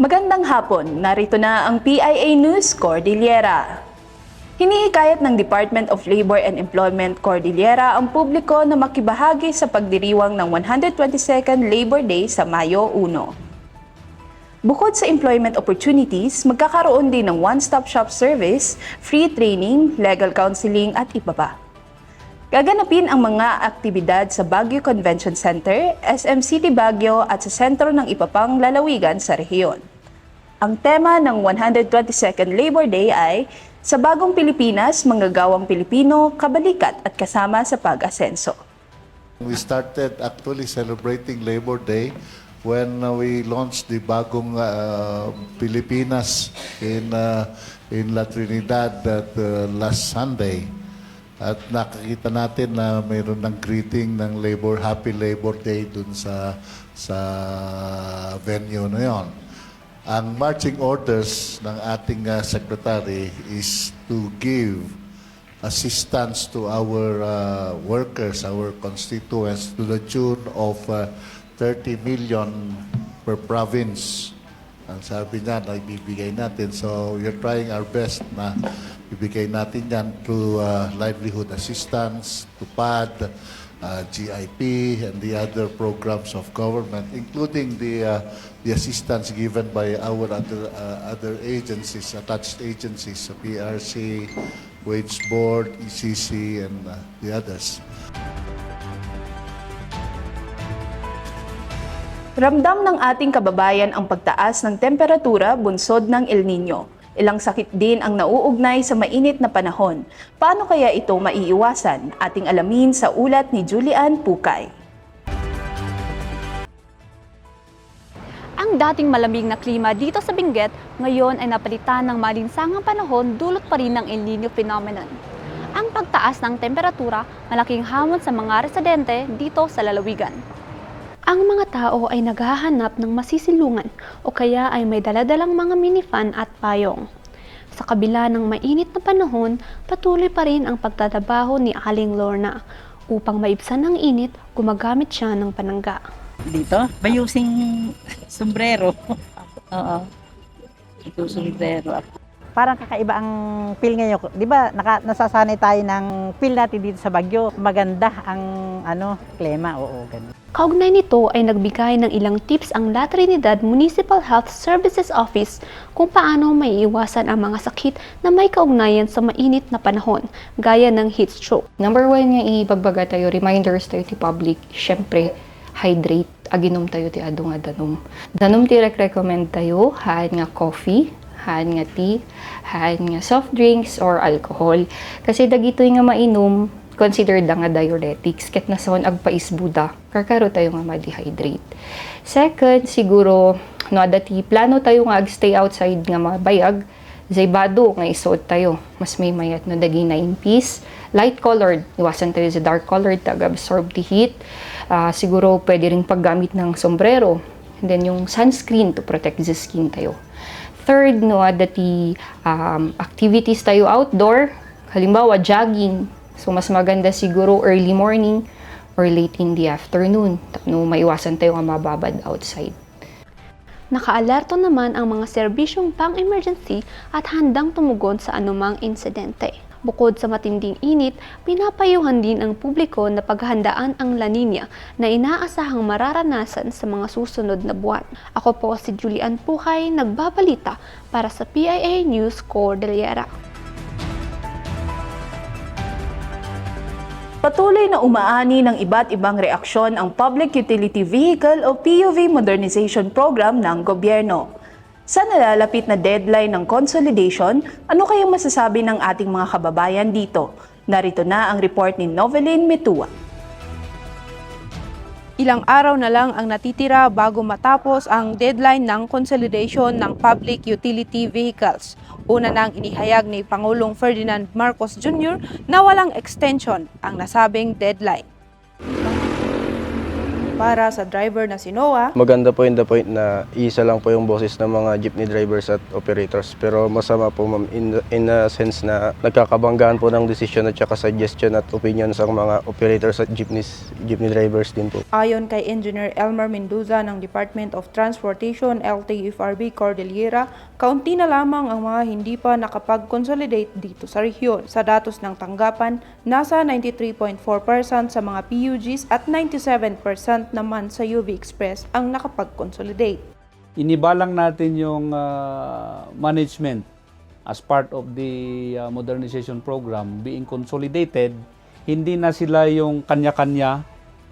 Magandang hapon, narito na ang PIA News Cordillera. Hinihikayat ng Department of Labor and Employment Cordillera ang publiko na makibahagi sa pagdiriwang ng 122nd Labor Day sa Mayo 1. Bukod sa employment opportunities, magkakaroon din ng one-stop shop service, free training, legal counseling at iba pa. Gaganapin ang mga aktibidad sa Baguio Convention Center, SM City Baguio at sa sentro ng iba pang lalawigan sa rehiyon. Ang tema ng 122nd Labor Day ay Sa Bagong Pilipinas, Manggagawang Pilipino, Kabalikat at Kasama sa Pag-asenso. We started actually celebrating Labor Day when uh, we launched the bagong uh, Pilipinas in uh, in La Trinidad that uh, last Sunday. At nakakita natin na mayroon ng greeting ng Labor Happy Labor Day dun sa sa venue na yon. Ang marching orders ng ating uh, secretary is to give assistance to our uh, workers, our constituents, to the tune of uh, 30 million per province. Ang sabi niya na ibibigay natin. So we're trying our best na ibigay natin yan through uh, livelihood assistance, TUPAD, uh, GIP, and the other programs of government, including the uh, the assistance given by our other uh, other agencies, attached agencies, sa PRC, Wage Board, ECC, and uh, the others. Ramdam ng ating kababayan ang pagtaas ng temperatura bunsod ng El Nino. Ilang sakit din ang nauugnay sa mainit na panahon. Paano kaya ito maiiwasan? Ating alamin sa ulat ni Julian Pukay. Ang dating malamig na klima dito sa Benguet ngayon ay napalitan ng malinsangang panahon dulot pa rin ng El Nino phenomenon. Ang pagtaas ng temperatura malaking hamon sa mga residente dito sa lalawigan. Ang mga tao ay naghahanap ng masisilungan o kaya ay may daladalang mga minifan at payong. Sa kabila ng mainit na panahon, patuloy pa rin ang pagtatrabaho ni Aling Lorna. Upang maibsan ng init, gumagamit siya ng panangga. dito. Bayusing sombrero. Oo. Ito sombrero. parang kakaiba ang feel ngayon. 'Di ba? Naka, nasasanay tayo ng feel natin dito sa Bagyo. Maganda ang ano, klima. Oo, ganun. Kaugnay nito ay nagbigay ng ilang tips ang La Trinidad Municipal Health Services Office kung paano maiiwasan ang mga sakit na may kaugnayan sa mainit na panahon, gaya ng heat stroke. Number one nga ibagbaga tayo, reminders tayo ti public, syempre, hydrate, aginom tayo ti ado nga danom. Ti rek-recommend tayo, haan nga coffee, haan nga tea, haan nga soft drinks or alcohol. Kasi dagito nga mainom, considered nga diuretics, ket nason agpais buda, karkaro tayo nga ma-dehydrate. Second, siguro, no, dati plano tayo nga ag-stay outside nga mabayag, Zaybado nga isuot tayo. Mas may mayat no dagi 9 piece. Light colored. Iwasan tayo sa dark colored. Tag-absorb the heat. Ah, siguro pwede rin paggamit ng sombrero. And then yung sunscreen to protect the skin tayo. Third, no, dati um, activities tayo outdoor. Halimbawa, jogging. So, mas maganda siguro early morning or late in the afternoon. No, maiwasan tayo nga mababad outside. Nakaalerto naman ang mga serbisyong pang-emergency at handang tumugon sa anumang insidente. Bukod sa matinding init, pinapayuhan din ang publiko na paghandaan ang La Nina na inaasahang mararanasan sa mga susunod na buwan. Ako po si Julian Puhay, nagbabalita para sa PIA News Cordillera. Patuloy na umaani ng iba't ibang reaksyon ang Public Utility Vehicle o PUV Modernization Program ng gobyerno. Sa nalalapit na deadline ng consolidation, ano kayang masasabi ng ating mga kababayan dito? Narito na ang report ni Noveline Metua. Ilang araw na lang ang natitira bago matapos ang deadline ng consolidation ng public utility vehicles. Una nang inihayag ni Pangulong Ferdinand Marcos Jr. na walang extension ang nasabing deadline. Para sa driver na si Noah, Maganda po in the point na isa lang po yung boses ng mga jeepney drivers at operators. Pero masama po ma'am in, in a sense na nagkakabanggaan po ng decision at saka suggestion at opinions ang mga operators at jeepneys, jeepney drivers din po. ayon kay Engineer Elmer Mendoza ng Department of Transportation LTFRB Cordillera, kaunti na lamang ang mga hindi pa nakapag-consolidate dito sa rehiyon. Sa datos ng tanggapan, nasa 93.4% sa mga PUGs at 97% naman sa UV Express ang nakapag-consolidate. inibalang natin yung ah, management as part of the ah, modernization program being consolidated, hindi na sila yung kanya-kanya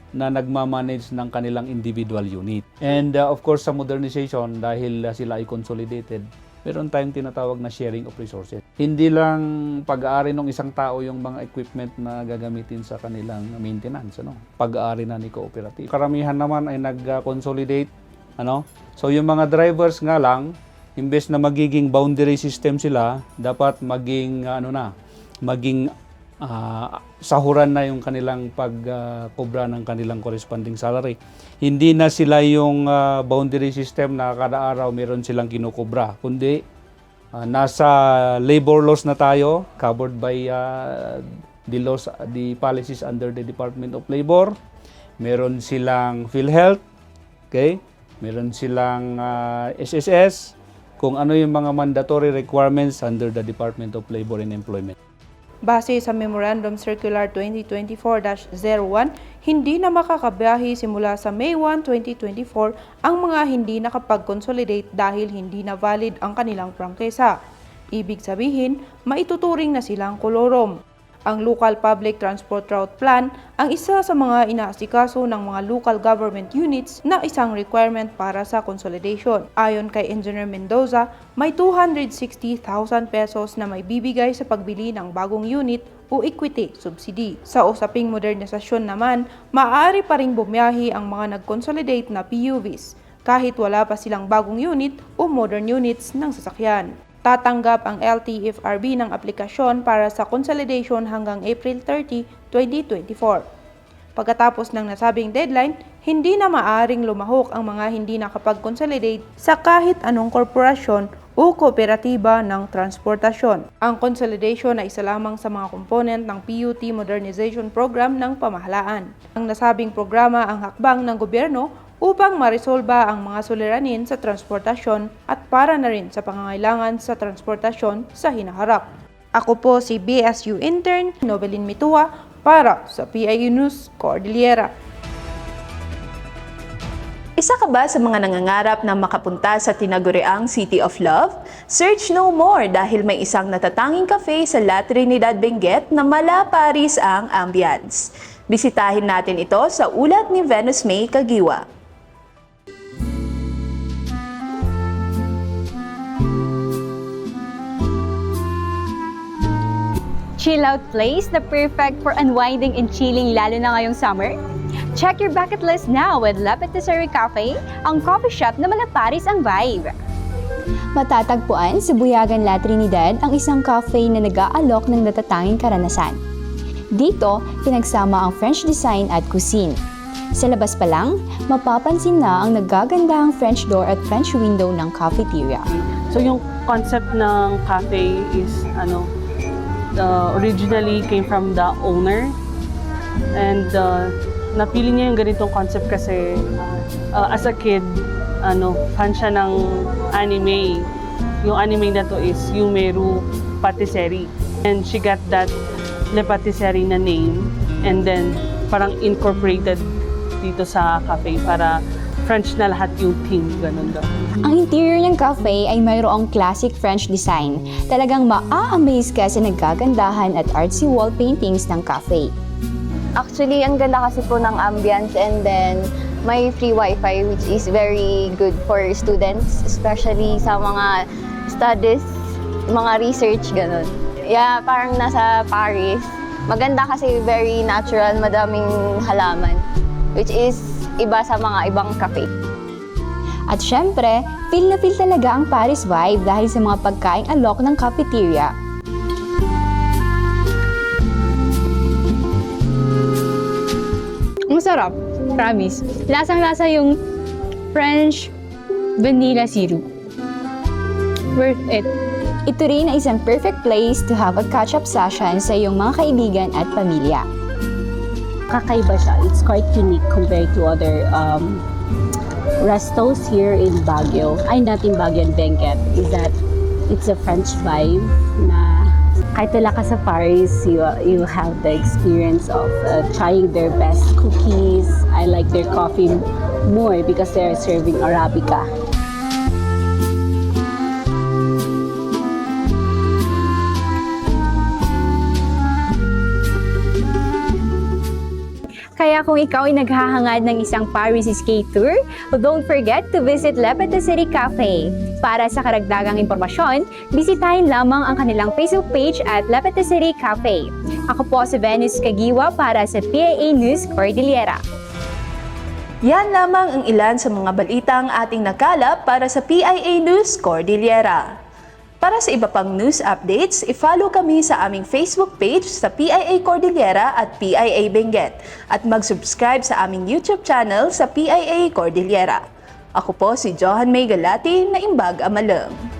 na nagmamanage ng kanilang individual unit. And ah, of course sa modernization, dahil ah, sila ay consolidated, meron tayong tinatawag na sharing of resources. Hindi lang pag-aari ng isang tao yung mga equipment na gagamitin sa kanilang maintenance, ano? Pag-aari na ni cooperative. Karamihan naman ay nag-consolidate, ano? So yung mga drivers nga lang, imbes na magiging boundary system sila, dapat maging ano na, maging ah, sahuran na yung kanilang pagkobra ng kanilang corresponding salary. Hindi na sila yung ah, boundary system na kada araw meron silang kinukobra, kundi ah, nasa labor laws na tayo, covered by ah, the laws, the policies under the Department of Labor. Meron silang PhilHealth, okay? Meron silang ah, SSS, kung ano yung mga mandatory requirements under the Department of Labor and Employment. Base sa Memorandum Circular 2024-01, hindi na makakabiyahe simula sa May 1, 2024 ang mga hindi nakapag-consolidate dahil hindi na valid ang kanilang prangkesa. Ibig sabihin, maituturing na silang kolorom. Ang Local Public Transport Route Plan ang isa sa mga inaasikaso ng mga local government units na isang requirement para sa consolidation. Ayon kay Engineer Mendoza, may 260,000 pesos na may bibigay sa pagbili ng bagong unit o equity subsidy. Sa usaping modernisasyon naman, maaari pa ring bumiyahi ang mga nag-consolidate na PUVs kahit wala pa silang bagong unit o modern units ng sasakyan. Tatanggap ang LTFRB ng aplikasyon para sa consolidation hanggang April 30, 2024. Pagkatapos ng nasabing deadline, hindi na maaring lumahok ang mga hindi nakapag-consolidate sa kahit anong korporasyon o kooperatiba ng transportasyon. Ang consolidation ay isa lamang sa mga komponent ng PUT Modernization Program ng pamahalaan. Ang nasabing programa ang hakbang ng gobyerno upang marisolba ang mga suliranin sa transportasyon at para na rin sa pangangailangan sa transportasyon sa hinaharap. Ako po si BSU intern Novelin Mitua para sa PIU News Cordillera. Isa ka ba sa mga nangangarap na makapunta sa tinaguriang City of Love? Search no more dahil may isang natatanging cafe sa La Trinidad Benguet na mala Paris ang ambience. Bisitahin natin ito sa ulat ni Venus May Kagiwa. Chill out place na perfect for unwinding and chilling lalo na ngayong summer? Check your bucket list now with La Patisserie Cafe, ang coffee shop na malaparis ang vibe. Matatagpuan sa Buyagan La Trinidad ang isang cafe na nag-aalok ng natatanging karanasan. Dito, pinagsama ang French design at cuisine. Sa labas pa lang, mapapansin na ang nagagandahang French door at French window ng cafeteria. So yung concept ng cafe is ano uh, originally came from the owner. And uh, napili niya yung ganitong concept kasi uh, as a kid ano fan siya ng anime. Yung anime na to is Yumeru Patisserie. And she got that Le Patisserie na name. And then parang incorporated dito sa cafe para French na lahat yung theme, ganun daw. Ang interior ng cafe ay mayroong classic French design. Talagang maa-amaze ka sa nagagandahan at artsy wall paintings ng cafe. Actually, ang ganda kasi po ng ambience and then may free wifi which is very good for students, especially sa mga studies, mga research, ganun. Yeah, parang nasa Paris. Maganda kasi very natural, madaming halaman, which is iba sa mga ibang cafe. At syempre, feel na feel talaga ang Paris vibe dahil sa mga pagkaing alok ng cafeteria. Masarap. Promise. Lasang-lasa yung French vanilla syrup. Worth it. Ito rin ay isang perfect place to have a catch-up session sa iyong mga kaibigan at pamilya. Kakaiba siya. It's quite unique compared to other um, restos here in Baguio. Ay, not in Baguio and Benguet. Is that it's a French vibe na kahit wala ka sa Paris, you, you have the experience of uh, trying their best cookies. I like their coffee more because they're serving Arabica. Kung ikaw ay naghahangad ng isang Paris Escape Tour, don't forget to visit Lepeta City Cafe. Para sa karagdagang impormasyon, bisitahin lamang ang kanilang Facebook page at Lepeta City Cafe. Ako po si Venus Kagiwa para sa PAA News Cordillera. Yan lamang ang ilan sa mga balitang ating nakalap para sa PIA News Cordillera. Para sa iba pang news updates, i-follow kami sa aming Facebook page sa PIA Cordillera at PIA Benguet at mag-subscribe sa aming YouTube channel sa PIA Cordillera. Ako po si Johan May Galati na Imbag Amalang.